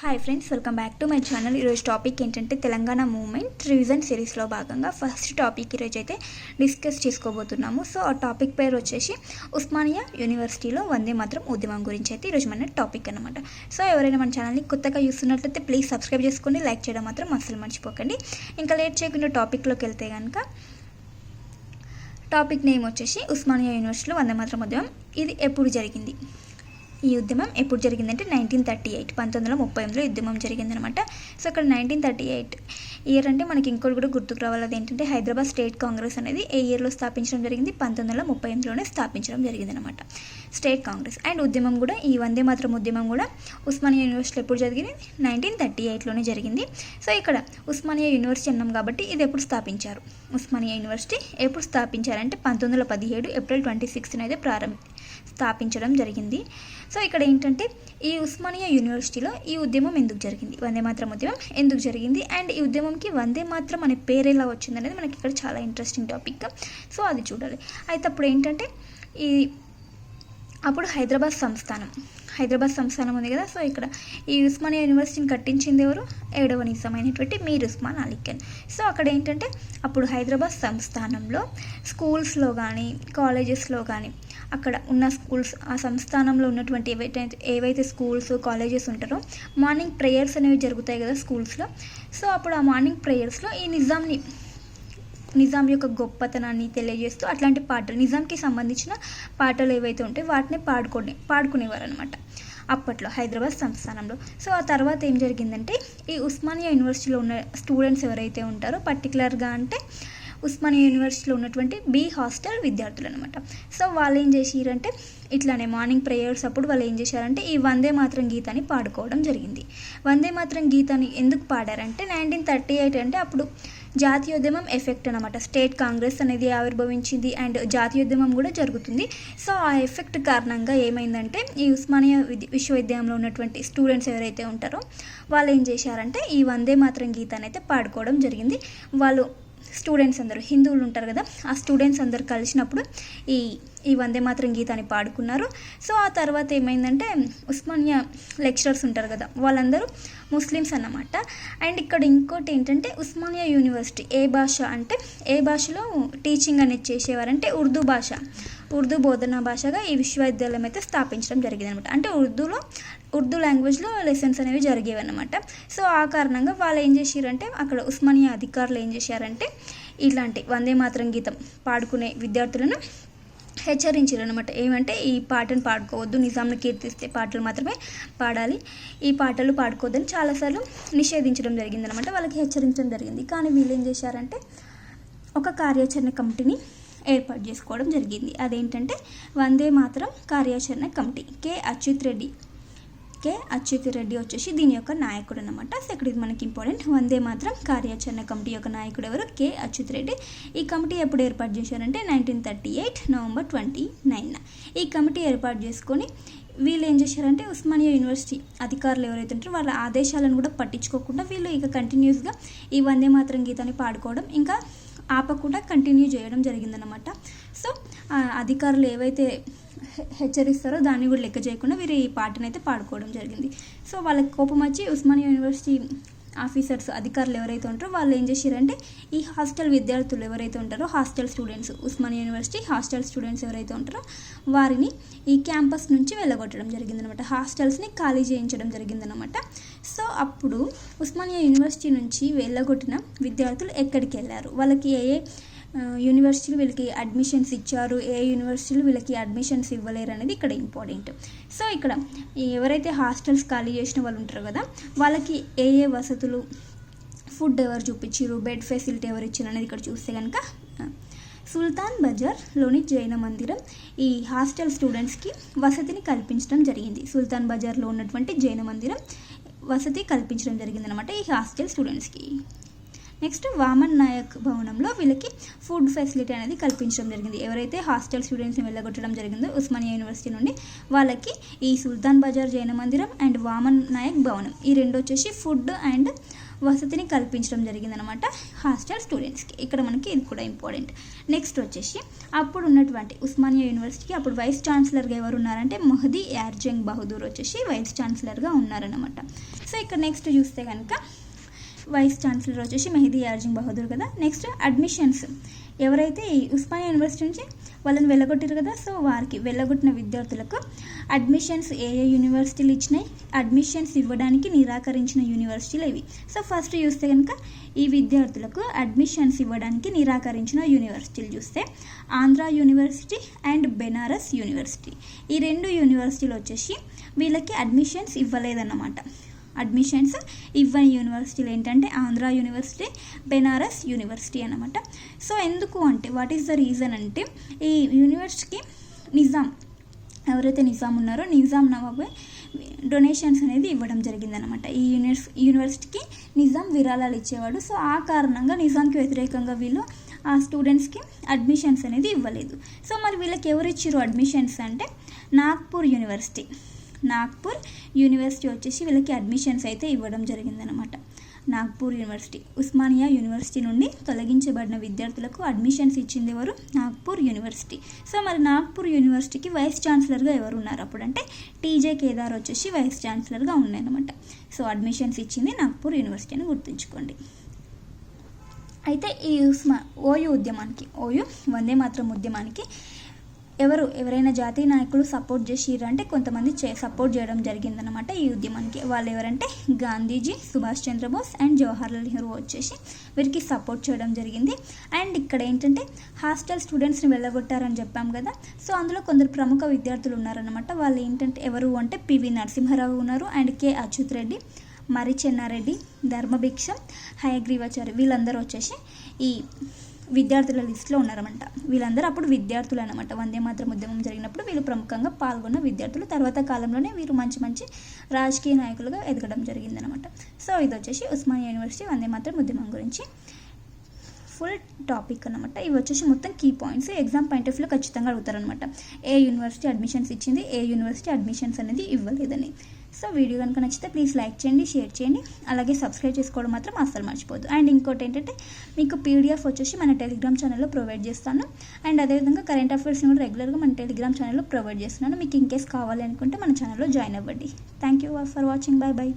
Hi friends welcome back to my channel ఈరోజు topic ఏంటంటే Telangana movement revision సిరీస్లో భాగంగా ఫస్ట్ టాపిక్ ఈరోజు అయితే డిస్కస్ చేసుకోబోతున్నాము. సో ఆ టాపిక్ పేరు వచ్చేసి ఉస్మానియా యూనివర్సిటీలో వందే మాత్రం ఉద్యమం గురించి అయితే ఈరోజు మన టాపిక్ అనమాట సో ఎవరైనా మన ఛానల్ని కొత్తగా చూస్తున్నట్లయితే ప్లీజ్ సబ్స్క్రైబ్ చేసుకోండి లైక్ చేయడం మాత్రం అస్సలు మర్చిపోకండి. ఇంకా లేట్ చేయకుండా టాపిక్లోకి వెళ్తే కనుక టాపిక్ నేమ్ వచ్చేసి ఉస్మానియా యూనివర్సిటీలో వందే మాత్రం ఉద్యమం. ఇది ఎప్పుడు జరిగింది? ఈ ఉద్యమం ఎప్పుడు జరిగిందంటే నైన్టీన్ థర్టీ ఎయిట్ పంతొమ్మిది వందల ముప్పై ఎనిమిదిలో ఉద్యమం జరిగిందనమాట సో అక్కడ నైన్టీన్ థర్టీ ఎయిట్ ఇయర్ అంటే మనకి ఇంకోటి కూడా గుర్తుకు రావాలి అది ఏంటంటే హైదరాబాద్ స్టేట్ కాంగ్రెస్ అనేది ఏ ఇయర్లో స్థాపించడం జరిగింది? పంతొమ్మిది వందల ముప్పై ఎనిమిదిలోనే స్థాపించడం జరిగిందనమాట స్టేట్ కాంగ్రెస్. అండ్ ఉద్యమం కూడా ఈ వందే మాత్రం ఉద్యమం కూడా ఉస్మానియా యూనివర్సిటీ ఎప్పుడు జరిగింది? నైన్టీన్ థర్టీ ఎయిట్లోనే జరిగింది. సో ఇక్కడ ఉస్మానియా యూనివర్సిటీ అన్నాం కాబట్టి ఇది ఎప్పుడు స్థాపించారు? ఉస్మానియా యూనివర్సిటీ ఎప్పుడు స్థాపించారంటే పంతొమ్మిది వందల పదిహేడు ఏప్రిల్ ట్వంటీ సిక్స్త్న అయితే ప్రారంభ. స్థాపించడం జరిగింది. సో ఇక్కడ ఏంటంటే ఈ ఉస్మానియా యూనివర్సిటీలో ఈ ఉద్యమం ఎందుకు జరిగింది? వందే మాత్రం ఉద్యమం ఎందుకు జరిగింది? అండ్ ఈ ఉద్యమంకి వందే మాత్రం అనే పేరు ఎలా వచ్చింది అనేది మనకి ఇక్కడ చాలా ఇంట్రెస్టింగ్ టాపిక్ సో అది చూడాలి. అయితే అప్పుడు ఏంటంటే ఈ అప్పుడు హైదరాబాద్ సంస్థానం. హైదరాబాద్ సంస్థానం ఉంది కదా. సో ఇక్కడ ఈ ఉస్మానియా యూనివర్సిటీని కట్టించింది ఎవరు? ఏడవ నిజమైనటువంటి మీర్ ఉస్మాన్ అలీఖాన్ సో అక్కడ ఏంటంటే అప్పుడు హైదరాబాద్ సంస్థానంలో స్కూల్స్లో కానీ కాలేజెస్లో కానీ అక్కడ ఉన్న స్కూల్స్ ఆ సంస్థానంలో ఉన్నటువంటి ఏవైతే ఏవైతే స్కూల్స్ కాలేజెస్ ఉంటారో మార్నింగ్ ప్రేయర్స్ అనేవి జరుగుతాయి కదా స్కూల్స్లో. సో అప్పుడు ఆ మార్నింగ్ ప్రేయర్స్లో ఈ నిజాంని నిజాం యొక్క గొప్పతనాన్ని తెలియజేస్తూ అట్లాంటి పాటలు నిజాంకి సంబంధించిన పాటలు ఏవైతే ఉంటాయో వాటిని పాడుకొని పాడుకునేవారు అనమాట అప్పట్లో హైదరాబాద్ సంస్థానంలో. సో ఆ తర్వాత ఏం జరిగిందంటే ఈ ఉస్మానియా యూనివర్సిటీలో ఉన్న స్టూడెంట్స్ ఎవరైతే ఉంటారో పర్టికులర్గా అంటే ఉస్మానియా యూనివర్సిటీలో ఉన్నటువంటి బి హాస్టల్ విద్యార్థులు అనమాట సో వాళ్ళు ఏం చేసిరంటే ఇట్లానే మార్నింగ్ ప్రేయర్స్ అప్పుడు వాళ్ళు ఏం చేశారంటే ఈ వందే మాత్రం గీతాన్ని పాడుకోవడం జరిగింది. వందే మాత్రం గీతాన్ని ఎందుకు పాడారంటే నైన్టీన్ థర్టీ ఎయిట్ అంటే అప్పుడు జాతీయోద్యమం ఎఫెక్ట్ అనమాట స్టేట్ కాంగ్రెస్ అనేది ఆవిర్భవించింది అండ్ జాతీయోద్యమం కూడా జరుగుతుంది. సో ఆ ఎఫెక్ట్ కారణంగా ఏమైందంటే ఈ ఉస్మానియా విశ్వవిద్యాలయంలో ఉన్నటువంటి స్టూడెంట్స్ ఎవరైతే ఉంటారో వాళ్ళు ఏం చేశారంటే ఈ వందే మాత్రం గీతాన్ని అయితే పాడుకోవడం జరిగింది. వాళ్ళు స్టూడెంట్స్ అందరూ హిందువులు ఉంటారు కదా ఆ స్టూడెంట్స్ అందరు కలిసినప్పుడు ఈ ఈ వందే మాత్రం గీతాన్ని పాడుకున్నారు. సో ఆ తర్వాత ఏమైందంటే ఉస్మానియా లెక్చరర్స్ ఉంటారు కదా వాళ్ళందరూ ముస్లిమ్స్ అన్నమాట. అండ్ ఇక్కడ ఇంకోటి ఏంటంటే ఉస్మానియా యూనివర్సిటీ ఏ భాష అంటే ఏ భాషలో టీచింగ్ అనేది చేసేవారంటే ఉర్దూ భాష. ఉర్దూ బోధనా భాషగా ఈ విశ్వవిద్యాలయం అయితే స్థాపించడం జరిగింది అనమాట అంటే ఉర్దూలో ఉర్దూ లాంగ్వేజ్లో లెసన్స్ అనేవి జరిగేవి అనమాట సో ఆ కారణంగా వాళ్ళు ఏం చేశారంటే అక్కడ ఉస్మానియా అధికారులు ఏం చేశారంటే ఇలాంటి వందే మాత్రం గీతం పాడుకునే విద్యార్థులను హెచ్చరించారు అనమాట ఏమంటే ఈ పాటను పాడుకోవద్దు నిజాంను కీర్తిస్తే పాటలు మాత్రమే పాడాలి ఈ పాటలు పాడుకోవద్దని చాలాసార్లు నిషేధించడం జరిగిందనమాట వాళ్ళకి హెచ్చరించడం జరిగింది. కానీ వీళ్ళు ఏం చేశారంటే ఒక కార్యాచరణ కమిటీని ఏర్పాటు చేసుకోవడం జరిగింది. అదేంటంటే వందే మాత్రం కార్యాచరణ committee K. Achyut Reddy. K. Achyut Reddy వచ్చేసి దీని యొక్క నాయకుడు అనమాట సో ఇక్కడ ఇది మనకి ఇంపార్టెంట్ వందే మాత్రం కార్యాచరణ కమిటీ యొక్క నాయకుడు ఎవరు? కే. అచ్యుత్ రెడ్డి. ఈ కమిటీ ఎప్పుడు ఏర్పాటు చేశారంటే nineteen thirty eight November twenty nine ఈ కమిటీ ఏర్పాటు చేసుకొని వీళ్ళు ఏం చేశారంటే ఉస్మానియా యూనివర్సిటీ అధికారులు ఎవరైతే ఉంటారో వాళ్ళ ఆదేశాలను కూడా పట్టించుకోకుండా వీళ్ళు ఇక కంటిన్యూస్గా ఈ వందే మాత్రం గీతాన్ని పాడుకోవడం ఇంకా ఆపకుండా కంటిన్యూ చేయడం జరిగిందనమాట సో అధికారులు ఏవైతే హెచ్చరిస్తారో దాన్ని కూడా లెక్క చేయకుండా వీరు ఈ పాటను అయితే పాడుకోవడం జరిగింది. సో వాళ్ళకి కోపం వచ్చి ఉస్మానియా యూనివర్సిటీ ఆఫీసర్స్ అధికారులు ఎవరైతే ఉంటారో వాళ్ళు ఏం చేశారంటే ఈ హాస్టల్ విద్యార్థులు ఎవరైతే ఉంటారో hostel students Osmania university hostel students ఎవరైతే ఉంటారో వారిని ఈ క్యాంపస్ నుంచి వెళ్ళగొట్టడం జరిగిందనమాట హాస్టల్స్ని ఖాళీ చేయించడం జరిగిందనమాట సో అప్పుడు ఉస్మానియా యూనివర్సిటీ నుంచి వెళ్ళగొట్టిన విద్యార్థులు ఎక్కడికి వెళ్ళారు వాళ్ళకి ఏ ఏ యూనివర్సిటీలు వీళ్ళకి అడ్మిషన్స్ ఇచ్చారు? ఏ యూనివర్సిటీలు వీళ్ళకి అడ్మిషన్స్ ఇవ్వలేరు అనేది ఇక్కడ ఇంపార్టెంట్. సో ఇక్కడ ఎవరైతే హాస్టల్స్ ఖాళీ చేసిన వాళ్ళు ఉంటారు కదా వాళ్ళకి ఏ ఏ వసతులు ఫుడ్ ఎవరు చూపించారు బెడ్ ఫెసిలిటీ ఎవరు ఇచ్చారు అనేది ఇక్కడ చూస్తే కనుక సుల్తాన్ బజార్లోని జైన మందిరం ఈ హాస్టల్ స్టూడెంట్స్కి వసతిని కల్పించడం జరిగింది. సుల్తాన్ బజార్లో ఉన్నటువంటి జైన మందిరం వసతి కల్పించడం జరిగిందనమాట ఈ హాస్టల్ స్టూడెంట్స్కి. నెక్స్ట్ వామన్ నాయక్ భవనంలో వీళ్ళకి ఫుడ్ ఫెసిలిటీ అనేది కల్పించడం జరిగింది. ఎవరైతే హాస్టల్ స్టూడెంట్స్ని వెళ్ళగొట్టడం జరిగిందో ఉస్మానియా యూనివర్సిటీ నుండి వాళ్ళకి ఈ సుల్తాన్ బజార్ జైన మందిరం అండ్ వామన్ నాయక్ భవనం. ఈ రెండు వచ్చేసి ఫుడ్ అండ్ వసతిని కల్పించడం జరిగిందనమాట హాస్టల్ స్టూడెంట్స్కి. ఇక్కడ మనకి ఇది కూడా ఇంపార్టెంట్. నెక్స్ట్ వచ్చేసి అప్పుడు ఉన్నటువంటి ఉస్మానియా యూనివర్సిటీకి అప్పుడు వైస్ ఛాన్సలర్గా ఎవరు ఉన్నారంటే మహదీ యార్జంగ్ బహదూర్ వచ్చేసి వైస్ ఛాన్సలర్గా ఉన్నారనమాట. సో ఇక్కడ నెక్స్ట్ చూస్తే కనుక వైస్ ఛాన్సలర్ వచ్చేసి మెహదీ యార్జింగ్ బహదూర్ కదా. Next admissions. ఎవరైతే ఈ ఉస్మానియా యూనివర్సిటీ నుంచి వాళ్ళని వెళ్ళగొట్టారు కదా సో వారికి వెళ్ళగొట్టిన విద్యార్థులకు అడ్మిషన్స్ ఏ ఏ యూనివర్సిటీలు ఇచ్చినాయి అడ్మిషన్స్ ఇవ్వడానికి నిరాకరించిన యూనివర్సిటీలు ఇవి. సో ఫస్ట్ చూస్తే కనుక ఈ విద్యార్థులకు అడ్మిషన్స్ ఇవ్వడానికి నిరాకరించిన యూనివర్సిటీలు చూస్తే Andhra university and Benaras university ఈ రెండు యూనివర్సిటీలు వచ్చేసి వీళ్ళకి అడ్మిషన్స్ ఇవ్వలేదన్నమాట. అడ్మిషన్స్ ఇవ్వని యూనివర్సిటీలు ఏంటంటే ఆంధ్ర యూనివర్సిటీ బెనారస్ యూనివర్సిటీ అనమాట సో ఎందుకు అంటే వాట్ ఈస్ ద రీజన్ అంటే ఈ యూనివర్సిటీకి నిజాం ఎవరైతే నిజాం ఉన్నారో నిజాం నవాబ్ డొనేషన్స్ అనేది ఇవ్వడం జరిగిందనమాట ఈ యూనివర్స్ యూనివర్సిటీకి నిజాం విరాళాలు ఇచ్చేవాడు. సో ఆ కారణంగా నిజాంకి వ్యతిరేకంగా వీళ్ళు ఆ స్టూడెంట్స్కి అడ్మిషన్స్ అనేది ఇవ్వలేదు. సో మరి వీళ్ళకి ఎవరు ఇచ్చారు అడ్మిషన్స్ అంటే నాగ్పూర్ యూనివర్సిటీ. నాగ్పూర్ యూనివర్సిటీ వచ్చేసి వీళ్ళకి అడ్మిషన్స్ అయితే ఇవ్వడం జరిగిందనమాట నాగ్పూర్ యూనివర్సిటీ ఉస్మానియా యూనివర్సిటీ నుండి తొలగించబడిన విద్యార్థులకు అడ్మిషన్స్ ఇచ్చింది ఎవరు? నాగ్పూర్ యూనివర్సిటీ. సో మరి నాగ్పూర్ యూనివర్సిటీకి వైస్ ఛాన్సలర్గా ఎవరు ఉన్నారు అప్పుడంటే టీజే కేదార్ వచ్చేసి వైస్ ఛాన్సలర్గా ఉన్నాయన్నమాట. సో అడ్మిషన్స్ ఇచ్చింది నాగ్పూర్ యూనివర్సిటీ అని గుర్తుంచుకోండి. అయితే ఈ ఉస్మా ఓయూ ఉద్యమానికి ఓయూ వందే మాత్రం ఉద్యమానికి ఎవరు ఎవరైనా జాతీయ నాయకులు సపోర్ట్ చేసిర్రు అంటే కొంతమంది చే సపోర్ట్ చేయడం జరిగిందనమాట ఈ ఉద్యమానికి. వాళ్ళు ఎవరంటే గాంధీజీ సుభాష్ చంద్రబోస్ అండ్ జవహర్లాల్ నెహ్రూ వచ్చేసి వీరికి సపోర్ట్ చేయడం జరిగింది. అండ్ ఇక్కడ ఏంటంటే హాస్టల్ స్టూడెంట్స్ని వెళ్ళగొట్టారని చెప్పాం కదా. సో అందులో కొందరు ప్రముఖ విద్యార్థులు ఉన్నారనమాట వాళ్ళు ఏంటంటే ఎవరు అంటే పివి నరసింహారావు ఉన్నారు అండ్ కె అచ్యుత్ రెడ్డి మరి చెన్నారెడ్డి ధర్మభిక్షం హయగ్రీవాచారి వీళ్ళందరూ వచ్చేసి ఈ విద్యార్థుల లిస్టులో ఉన్నారన్నమాట. వీళ్ళందరూ అప్పుడు విద్యార్థులు అనమాట వందే మాత్రం ఉద్యమం జరిగినప్పుడు వీళ్ళు ప్రముఖంగా పాల్గొన్న విద్యార్థులు. తర్వాత కాలంలోనే వీరు మంచి మంచి రాజకీయ నాయకులుగా ఎదగడం జరిగిందనమాట సో ఇది వచ్చేసి ఉస్మానియా యూనివర్సిటీ వందే మాత్రం ఉద్యమం గురించి. ఫుల్ టాపిక్ అనమాట ఇవి వచ్చేసి మొత్తం key points exam point of వ్యూలో ఖచ్చితంగా అడుగుతారనమాట ఏ యూనివర్సిటీ అడ్మిషన్స్ ఇచ్చింది? ఏ యూనివర్సిటీ అడ్మిషన్స్ అనేది ఇవ్వలేదని. సో వీడియో కనుక నచ్చితే ప్లీజ్ లైక్ చేయండి షేర్ చేయండి. అలాగే సబ్స్క్రైబ్ చేసుకోవడం మాత్రం అస్సలు మర్చిపోద్దు అండ్ ఇంకోటి ఏంటంటే మీకు పీడిఎఫ్ వచ్చేసి మన టెలిగ్రామ్ ఛానల్లో ప్రొవైడ్ చేస్తాను. అండ్ అదేవిధంగా కరెంట్ అఫైర్స్ని కూడా రెగ్యులర్గా మన టెలిగ్రామ్ ఛానల్లో ప్రొవైడ్ చేస్తున్నాను. మీకు ఇన్ కేస్ కావాలి అనుకుంటే మన ఛానల్లో జాయిన్ అవ్వండి. Thank you for watching bye bye